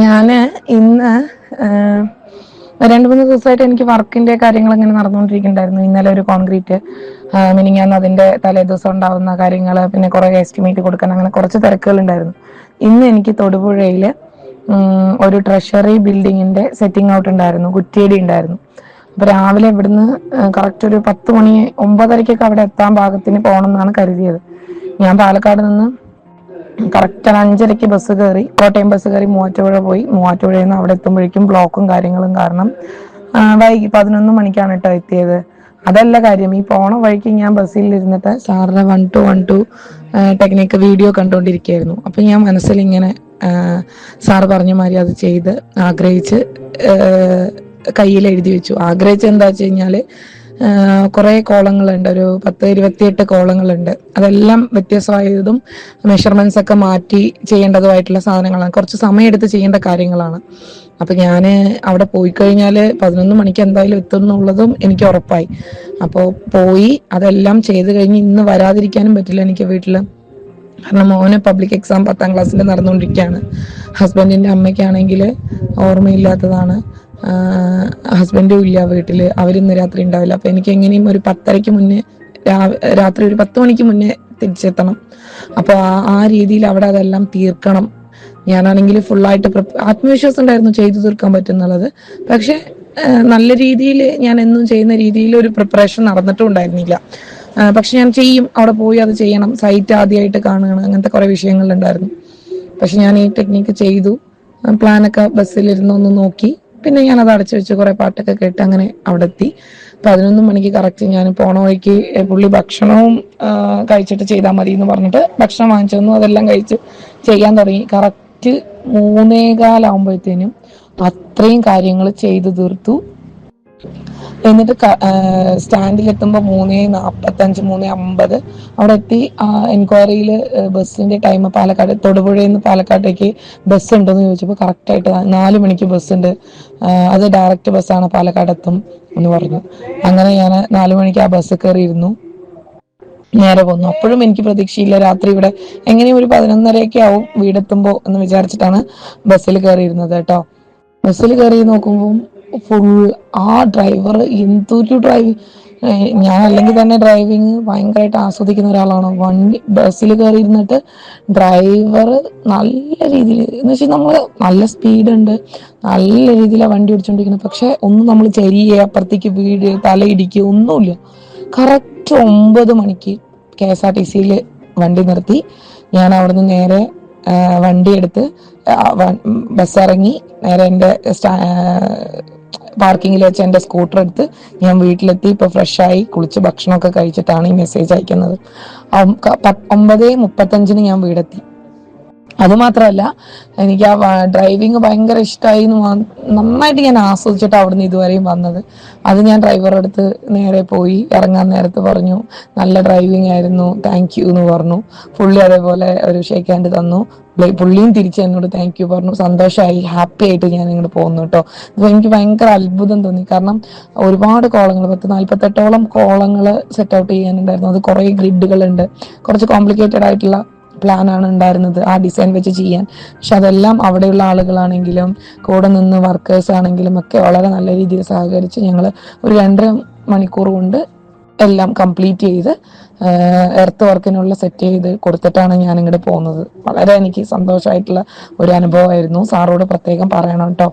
ഞാൻ ഇന്ന് രണ്ട് മൂന്ന് ദിവസമായിട്ട് എനിക്ക് വർക്കിന്റെ കാര്യങ്ങൾ ഇങ്ങനെ നടന്നുകൊണ്ടിരിക്കുന്നുണ്ടായിരുന്നു. ഇന്നലെ ഒരു കോൺക്രീറ്റ് മിനിങ്ങാന്ന് അതിന്റെ തലേ ദിവസം ഉണ്ടാവുന്ന കാര്യങ്ങൾ പിന്നെ കുറെ എസ്റ്റിമേറ്റ് കൊടുക്കാൻ അങ്ങനെ കുറച്ച് തിരക്കുകൾ ഉണ്ടായിരുന്നു ഇന്ന് എനിക്ക് തൊടുപുഴയിൽ ഒരു ട്രഷറി ബിൽഡിങ്ങിന്റെ സെറ്റിംഗ് ഔട്ട് ഉണ്ടായിരുന്നു കുറ്റിയടി ഉണ്ടായിരുന്നു. അപ്പൊ രാവിലെ ഇവിടുന്ന് കറക്റ്റ് ഒരു പത്ത് മണി ഒമ്പതരക്കൊക്കെ അവിടെ എത്താൻ ഭാഗത്തിന് പോകണം എന്നാണ് കരുതിയത്. ഞാൻ പാലക്കാട് നിന്ന് കറക്റ്റ് ഒരു അഞ്ചരയ്ക്ക് ബസ് കയറി കോട്ടയം ബസ് കയറി മൂവാറ്റുപുഴ പോയി. മൂവാറ്റുപുഴയിൽ നിന്ന് അവിടെ എത്തുമ്പോഴേക്കും ബ്ലോക്കും കാര്യങ്ങളും കാരണം വൈകി പതിനൊന്ന് മണിക്കാണ് കേട്ടോ എത്തിയത്. അതല്ല കാര്യം ഈ പോണ വഴിക്ക് ഞാൻ ബസ്സിൽ ഇരുന്നിട്ട് സാറിന്റെ one two one two technique video കണ്ടുകൊണ്ടിരിക്കുകയായിരുന്നു അപ്പൊ ഞാൻ മനസ്സിൽ ഇങ്ങനെ സാറ് പറഞ്ഞ മാതിരി അത് ചെയ്ത് ആഗ്രഹിച്ച് കയ്യിൽ എഴുതി വെച്ചു. ആഗ്രഹിച്ച് എന്താ വെച്ച് കഴിഞ്ഞാൽ കുറേ കോളങ്ങളുണ്ട്. ഒരു പത്ത് ഇരുപത്തിയെട്ട് കോളങ്ങളുണ്ട്. അതെല്ലാം വ്യത്യസ്തമായതും മെഷർമെന്റ്സ് ഒക്കെ മാറ്റി ചെയ്യേണ്ടതുമായിട്ടുള്ള സാധനങ്ങളാണ്. കുറച്ച് സമയമെടുത്ത് ചെയ്യേണ്ട കാര്യങ്ങളാണ്. അപ്പൊ ഞാൻ അവിടെ പോയി കഴിഞ്ഞാൽ പതിനൊന്ന് മണിക്ക് എന്തായാലും എത്തും എന്നുള്ളതും എനിക്ക് ഉറപ്പായി. അപ്പോൾ പോയി അതെല്ലാം ചെയ്ത് കഴിഞ്ഞ് ഇന്ന് വരാതിരിക്കാനും പറ്റില്ല എനിക്ക് വീട്ടിൽ കാരണം മോന് പബ്ലിക് എക്സാം പത്താം ക്ലാസ്സിൽ നടന്നുകൊണ്ടിരിക്കുകയാണ്. ഹസ്ബൻഡിന്റെ അമ്മയ്ക്കാണെങ്കിൽ ഓർമ്മയില്ലാത്തതാണ്. ഹസ്ബൻഡും ഇല്ല വീട്ടിൽ അവരിന്ന് രാത്രി ഉണ്ടാവില്ല. അപ്പൊ എനിക്ക് എങ്ങനെയും ഒരു പത്തരയ്ക്ക് മുന്നേ രാത്രി ഒരു പത്ത് മണിക്ക് മുന്നേ തിരിച്ചെത്തണം. അപ്പോൾ ആ ആ രീതിയിൽ അവിടെ അതെല്ലാം തീർക്കണം. ഞാനാണെങ്കിൽ ഫുള്ളായിട്ട് ആത്മവിശ്വാസം ഉണ്ടായിരുന്നു ചെയ്തു തീർക്കാൻ പറ്റുന്നുള്ളത്. പക്ഷെ നല്ല രീതിയിൽ ഞാൻ എന്നും ചെയ്യുന്ന രീതിയിൽ ഒരു പ്രിപ്പറേഷൻ നടന്നിട്ടും ഉണ്ടായിരുന്നില്ല. പക്ഷെ ഞാൻ ചെയ്യും. അവിടെ പോയി അത് ചെയ്യണം. സൈറ്റ് ആദ്യമായിട്ട് കാണണം അങ്ങനത്തെ കുറെ വിഷയങ്ങളുണ്ടായിരുന്നു. പക്ഷെ ഞാൻ ഈ ടെക്നിക്ക് ചെയ്തു. പ്ലാനൊക്കെ ബസ്സിലിരുന്ന് ഒന്ന് നോക്കി. പിന്നെ ഞാൻ അത് അടച്ചു വെച്ച് കുറെ പാട്ടൊക്കെ കേട്ട് അങ്ങനെ അവിടെ എത്തി പതിനൊന്ന് മണിക്ക് കറക്റ്റ് ഞാൻ പോണ വഴിക്ക് പുള്ളി ഭക്ഷണവും കഴിച്ചിട്ട് ചെയ്താൽ മതി എന്ന് പറഞ്ഞിട്ട് ഭക്ഷണം വാങ്ങിച്ചു തന്നു. അതെല്ലാം കഴിച്ച് ചെയ്യാൻ തുടങ്ങി. കറക്റ്റ് മൂന്നേകാലാവുമ്പോഴത്തേനും അത്രയും കാര്യങ്ങൾ ചെയ്തു തീർത്തു. എന്നിട്ട് സ്റ്റാൻഡിൽ എത്തുമ്പോൾ മൂന്ന് നാൽപ്പത്തഞ്ച് മൂന്ന് അമ്പത്. അവിടെ എത്തി എൻക്വയറിയിൽ ബസ്സിന്റെ ടൈം പാലക്കാട് തൊടുപുഴയിൽ നിന്ന് പാലക്കാട്ടേക്ക് ബസ് ഉണ്ടെന്ന് ചോദിച്ചപ്പോൾ കറക്റ്റായിട്ട് നാല് മണിക്ക് ബസ് ഉണ്ട് അത് ഡയറക്റ്റ് ബസ്സാണ് പാലക്കാട് എത്തും എന്ന് പറഞ്ഞു. അങ്ങനെ ഞാൻ നാല് മണിക്ക് ആ ബസ് കയറിയിരുന്നു. നേരെ പോന്നു. അപ്പോഴും എനിക്ക് പ്രതീക്ഷയില്ല രാത്രി ഇവിടെ എങ്ങനെയും ഒരു പതിനൊന്നരയൊക്കെ ആവും വീടെത്തുമ്പോൾ എന്ന് വിചാരിച്ചിട്ടാണ് ബസ്സിൽ കയറിയിരുന്നത് കേട്ടോ. ബസ്സിൽ കയറി നോക്കുമ്പോൾ ഫുൾ ആ ഡ്രൈവർ എന്തൊരു ഡ്രൈവ് ഞാൻ അല്ലെങ്കിൽ തന്നെ ഡ്രൈവിങ് ഭയങ്കരമായിട്ട് ആസ്വദിക്കുന്ന ഒരാളാണ്. വണ്ടി ബസ്സിൽ കയറി ഇരുന്നിട്ട് ഡ്രൈവർ നല്ല രീതിയിൽ എന്ന് വെച്ചാൽ നമ്മൾ നല്ല സ്പീഡ് ഉണ്ട്. നല്ല രീതിയിലാണ് വണ്ടി ഓടിച്ചുകൊണ്ടിരിക്കുന്നത് പക്ഷെ ഒന്നും നമ്മൾ ചെരിയ അപ്പുറത്തേക്ക് വീട് തലയിടിക്കുക ഒന്നുമില്ല. കറക്റ്റ് ഒമ്പത് മണിക്ക് കെ എസ് ആർ ടി സിയിൽ വണ്ടി നിർത്തി. ഞാൻ അവിടുന്ന് നേരെ വണ്ടി എടുത്ത് ബസ് ഇറങ്ങി. നേരെ എന്റെ പാർക്കിങ്ങിൽ വെച്ച് എന്റെ സ്കൂട്ടർ എടുത്ത് ഞാൻ വീട്ടിലെത്തി ഇപ്പോൾ ഫ്രഷായി കുളിച്ച് ഭക്ഷണമൊക്കെ കഴിച്ചിട്ടാണ് ഈ മെസ്സേജ് അയക്കുന്നത്. ഒമ്പത് മുപ്പത്തഞ്ചിന് ഞാൻ വീടെത്തി. അതുമാത്രമല്ല എനിക്ക് ആ ഡ്രൈവിങ് ഭയങ്കര ഇഷ്ടമായി നന്നായിട്ട് ഞാൻ ആസ്വദിച്ചിട്ട് അവിടുന്ന് ഇതുവരെയും വന്നത്. അത് ഞാൻ ഡ്രൈവറുടെ അടുത്ത് നേരെ പോയി ഇറങ്ങാൻ നേരത്ത് പറഞ്ഞു നല്ല ഡ്രൈവിംഗ് ആയിരുന്നു താങ്ക് യു എന്ന് പറഞ്ഞു. പുള്ളി അതേപോലെ ഒരു ഷേക്ക് ഹാൻഡ് തന്നു. പുള്ളിയും തിരിച്ച് എന്നോട് താങ്ക് യു പറഞ്ഞു. സന്തോഷമായി ഹാപ്പി ആയിട്ട് ഞാൻ ഇങ്ങോട്ട് പോകുന്നു കേട്ടോ. എനിക്ക് ഭയങ്കര അത്ഭുതം തോന്നി. കാരണം ഒരുപാട് കോളങ്ങൾ പത്ത് നാല്പത്തെട്ടോളം കോളങ്ങൾ സെറ്റ് ഔട്ട് ചെയ്യാനുണ്ടായിരുന്നു. അത് കുറെ ഗ്രിഡുകളുണ്ട് കുറച്ച് കോംപ്ലിക്കേറ്റഡ് ആയിട്ടുള്ള പ്ലാനാണ് ഉണ്ടായിരുന്നത് ആ ഡിസൈൻ വെച്ച് ചെയ്യാൻ. പക്ഷെ അതെല്ലാം അവിടെയുള്ള ആളുകളാണെങ്കിലും കൂടെ നിന്ന് വർക്കേഴ്സ് ആണെങ്കിലും ഒക്കെ വളരെ നല്ല രീതിയിൽ സഹകരിച്ച് ഞങ്ങൾ ഒരു രണ്ടര മണിക്കൂർ കൊണ്ട് എല്ലാം കംപ്ലീറ്റ് ചെയ്ത് എർത്ത് വർക്കിനുള്ള സെറ്റ് ചെയ്ത് കൊടുത്തിട്ടാണ് ഞാൻ ഇങ്ങോട്ട് പോകുന്നത്. വളരെ എനിക്ക് സന്തോഷമായിട്ടുള്ള ഒരു അനുഭവമായിരുന്നു. സാറോട് പ്രത്യേകം പറയണം കേട്ടോ